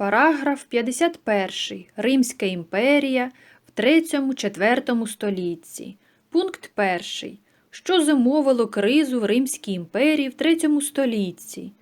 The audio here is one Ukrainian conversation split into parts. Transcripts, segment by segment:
Параграф 51. Римська імперія в 3-4 столітті. Пункт 1. Що зумовило кризу в Римській імперії в 3 столітті?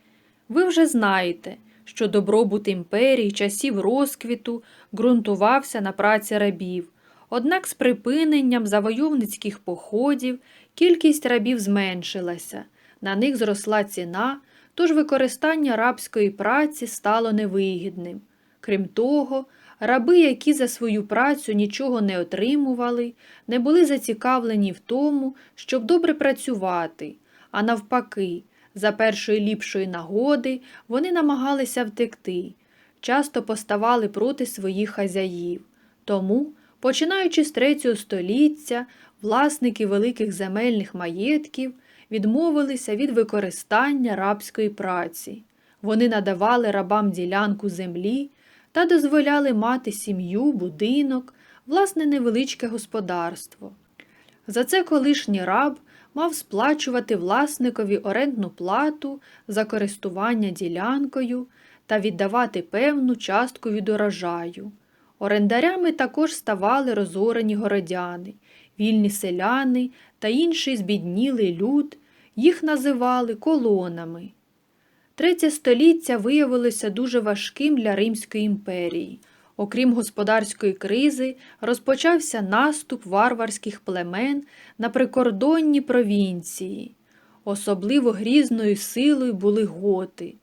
Ви вже знаєте, що добробут імперії часів розквіту ґрунтувався на праці рабів. Однак з припиненням завойовницьких походів кількість рабів зменшилася, на них зросла ціна, тож використання рабської праці стало невигідним. Крім того, раби, які за свою працю нічого не отримували, не були зацікавлені в тому, щоб добре працювати, а навпаки, за першої ліпшої нагоди вони намагалися втекти, часто поставали проти своїх хазяїв. Тому, починаючи з третього століття, власники великих земельних маєтків відмовилися від використання рабської праці. Вони надавали рабам ділянку землі та дозволяли мати сім'ю, будинок, власне невеличке господарство. За це колишній раб мав сплачувати власникові орендну плату за користування ділянкою та віддавати певну частку від урожаю. Орендарями також ставали розорені городяни, вільні селяни та інший збіднілий люд, їх називали колонами. Третє століття виявилося дуже важким для Римської імперії. Окрім господарської кризи, розпочався наступ варварських племен на прикордонні провінції. Особливо грізною силою були готи.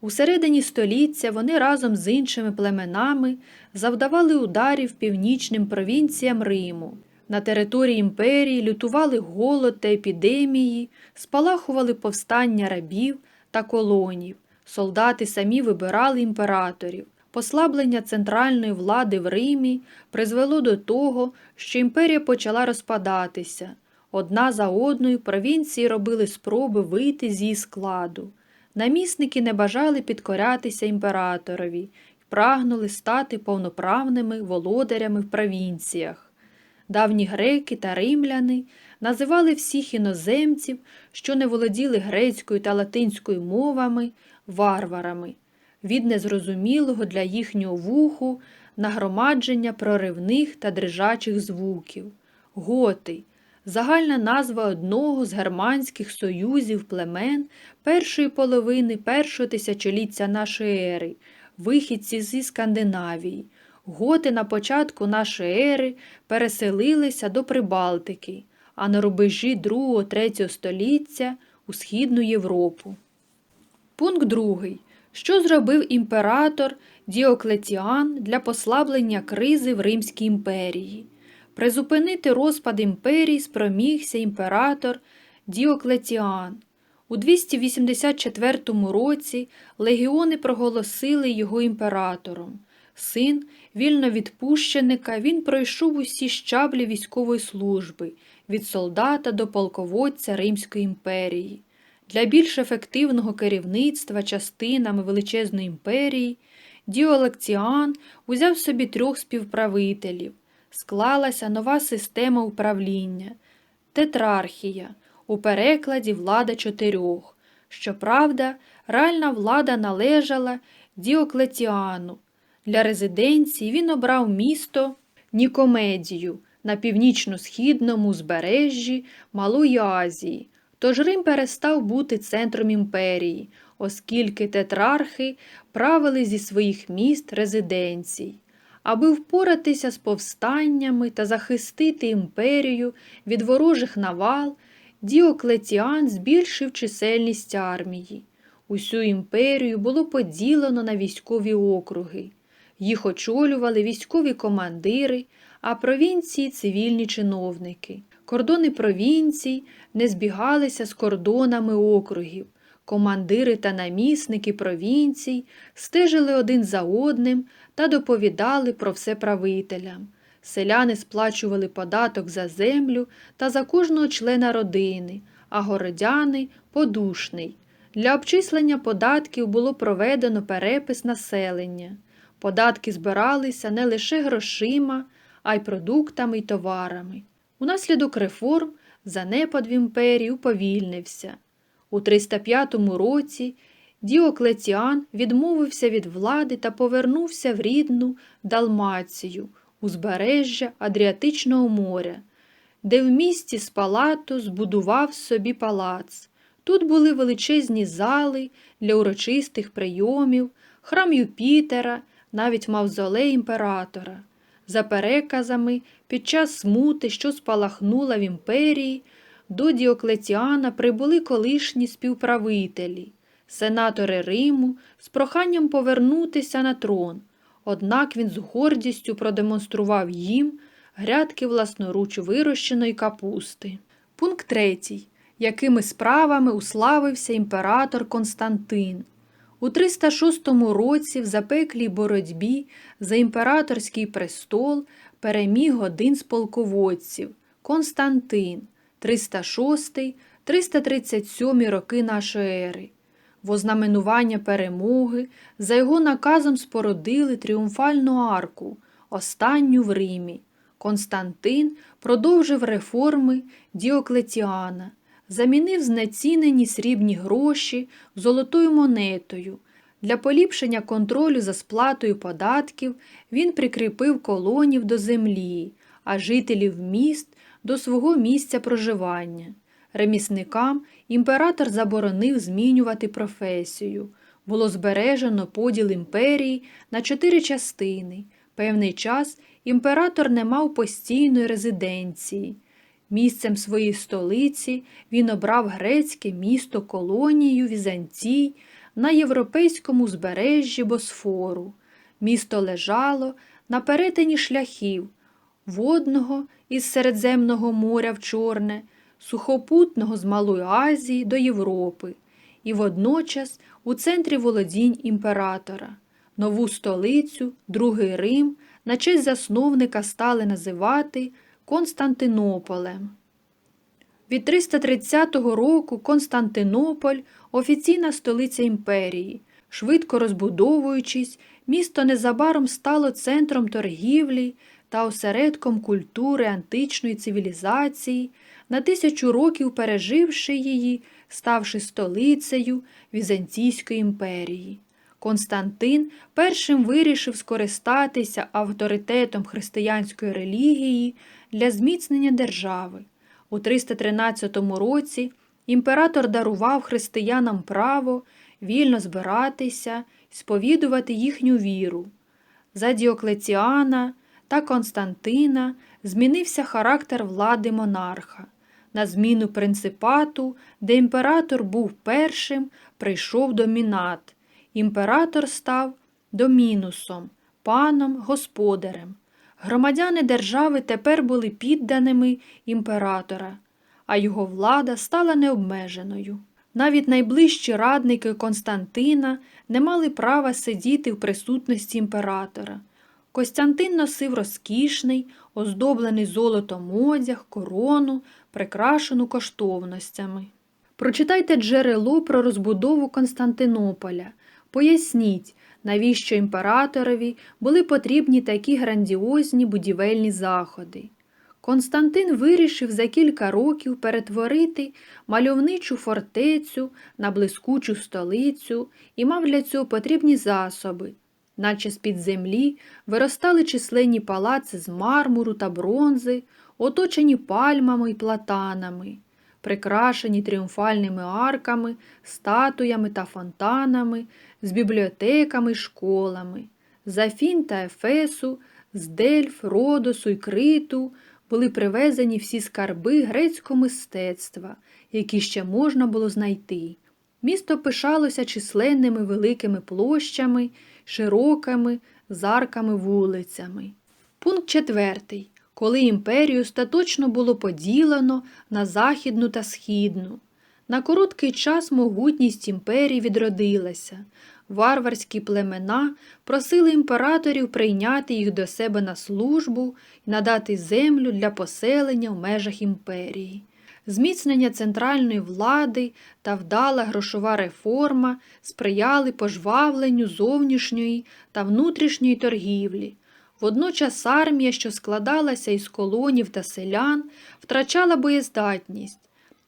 У середині століття вони разом з іншими племенами завдавали ударів північним провінціям Риму. На території імперії лютували голод та епідемії, спалахували повстання рабів та колонів. Солдати самі вибирали імператорів. Послаблення центральної влади в Римі призвело до того, що імперія почала розпадатися. Одна за одною провінції робили спроби вийти з її складу. Намісники не бажали підкорятися імператорові і прагнули стати повноправними володарями в провінціях. Давні греки та римляни називали всіх іноземців, що не володіли грецькою та латинською мовами, варварами від незрозумілого для їхнього вуху нагромадження проривних та дрижачих звуків. Готи загальна назва одного з германських союзів племен першої половини першого тисячоліття нашої ери, вихідці зі Скандинавії. Готи на початку нашої ери переселилися до Прибалтики, а на рубежі 2-3 століття у Східну Європу. Пункт 2. Що зробив імператор Діоклетіан для послаблення кризи в Римській імперії? Призупинити розпад імперії спромігся імператор Діоклетіан. У 284 році легіони проголосили його імператором. Син вільновідпущеника, він пройшов усі щаблі військової служби від солдата до полководця Римської імперії. Для більш ефективного керівництва частинами величезної імперії Діолекціан узяв собі трьох співправителів. Склалася нова система управління тетрархія, у перекладі влада чотирьох. Щоправда, реальна влада належала Діоклетіану. Для резиденції він обрав місто Нікомедію на північно-східному узбережжі Малої Азії. Тож Рим перестав бути центром імперії, оскільки тетрархи правили зі своїх міст резиденцій. Аби впоратися з повстаннями та захистити імперію від ворожих навал, Діоклетіан збільшив чисельність армії. Усю імперію було поділено на військові округи. Їх очолювали військові командири, а провінції цивільні чиновники. Кордони провінцій не збігалися з кордонами округів. Командири та намісники провінцій стежили один за одним та доповідали про все правителям. Селяни сплачували податок за землю та за кожного члена родини, а городяни подушний. Для обчислення податків було проведено перепис населення. Податки збиралися не лише грошима, а й продуктами й товарами. Унаслідок реформ занепад в імперії уповільнився. У 305 році Діоклетіан відмовився від влади та повернувся в рідну Далмацію, узбережжя Адріатичного моря, де в місті Спалато збудував собі палац. Тут були величезні зали для урочистих прийомів, храм Юпітера, навіть мавзолей імператора. За переказами, під час смути, що спалахнула в імперії, до Діоклетіана прибули колишні співправителі, сенатори Риму з проханням повернутися на трон. Однак він з гордістю продемонстрував їм грядки власноруч вирощеної капусти. Пункт третій. Якими справами уславився імператор Константин. У 306 році в запеклій боротьбі за імператорський престол переміг один з полководців Константин 306-337 роки нашої ери. В ознаменування перемоги за його наказом спородили тріумфальну арку, останню в Римі. Константин продовжив реформи Діоклетіана, замінив знецінені срібні гроші золотою монетою. Для поліпшення контролю за сплатою податків він прикріпив колонів до землі, а жителів міст до свого місця проживання. Ремісникам імператор заборонив змінювати професію. Було збережено поділ імперії на чотири частини. Певний час імператор не мав постійної резиденції. Місцем своєї столиці він обрав грецьке місто колонію Візантій на європейському узбережжі Босфору. Місто лежало на перетині шляхів водного із Середземного моря в Чорне, сухопутного з Малої Азії до Європи, і водночас у центрі володінь імператора. Нову столицю, Другий Рим, на честь засновника стали називати Константинополем. Від 330 року Константинополь офіційна столиця імперії. Швидко розбудовуючись, місто незабаром стало центром торгівлі та осередком культури античної цивілізації, на тисячу років переживши її, ставши столицею Візантійської імперії. Константин першим вирішив скористатися авторитетом християнської релігії для зміцнення держави. У 313 році імператор дарував християнам право вільно збиратися сповідувати їхню віру. За Діоклеціана та Константина змінився характер влади монарха. На зміну принципату, де імператор був першим, прийшов домінат. Імператор став домінусом, паном, господарем. Громадяни держави тепер були підданими імператора, а його влада стала необмеженою. Навіть найближчі радники Константина не мали права сидіти в присутності імператора. Костянтин носив розкішний, оздоблений золотом одяг, корону, прикрашену коштовностями. Прочитайте джерело про розбудову Константинополя. Поясніть, навіщо імператорові були потрібні такі грандіозні будівельні заходи. Константин вирішив за кілька років перетворити мальовничу фортецю на блискучу столицю і мав для цього потрібні засоби, наче з-під землі виростали численні палаци з мармуру та бронзи, оточені пальмами й платанами, прикрашені тріумфальними арками, статуями та фонтанами, з бібліотеками й школами. З Афін та Ефесу, з Дельф, Родосу й Криту були привезені всі скарби грецького мистецтва, які ще можна було знайти. Місто пишалося численними великими площами, широкими, зарками вулицями. Пункт четвертий. Коли імперію остаточно було поділено на західну та східну. На короткий час могутність імперії відродилася. Варварські племена просили імператорів прийняти їх до себе на службу і надати землю для поселення в межах імперії. Зміцнення центральної влади та вдала грошова реформа сприяли пожвавленню зовнішньої та внутрішньої торгівлі. Водночас армія, що складалася із колонів та селян, втрачала боєздатність.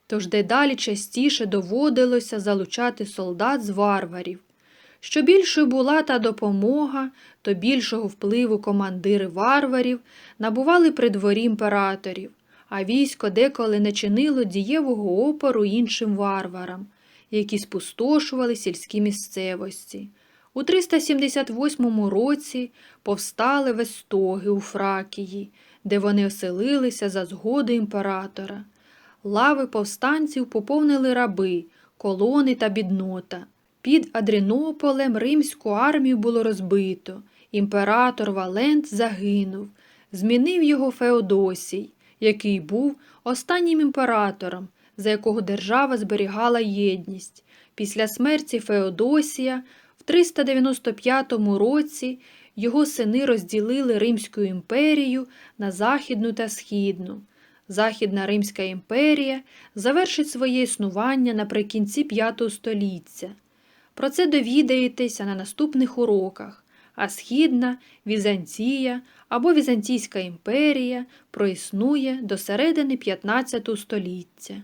тож дедалі частіше доводилося залучати солдат з варварів. Що більшою була та допомога, то більшого впливу командири варварів набували при дворі імператорів, а військо деколи не чинило дієвого опору іншим варварам, які спустошували сільські місцевості. У 378 році повстали вестоги у Фракії, де вони оселилися за згоди імператора. Лави повстанців поповнили раби, колони та біднота. Під Адрінополем римську армію було розбито. Імператор Валент загинув. Змінив його Феодосій, який був останнім імператором, за якого держава зберігала єдність. Після смерті Феодосія 395 році його сини розділили Римську імперію на Західну та Східну. Західна Римська імперія завершить своє існування наприкінці V століття. Про це довідаєтеся на наступних уроках, а Східна, Візантія або Візантійська імперія проіснує до середини 15 століття.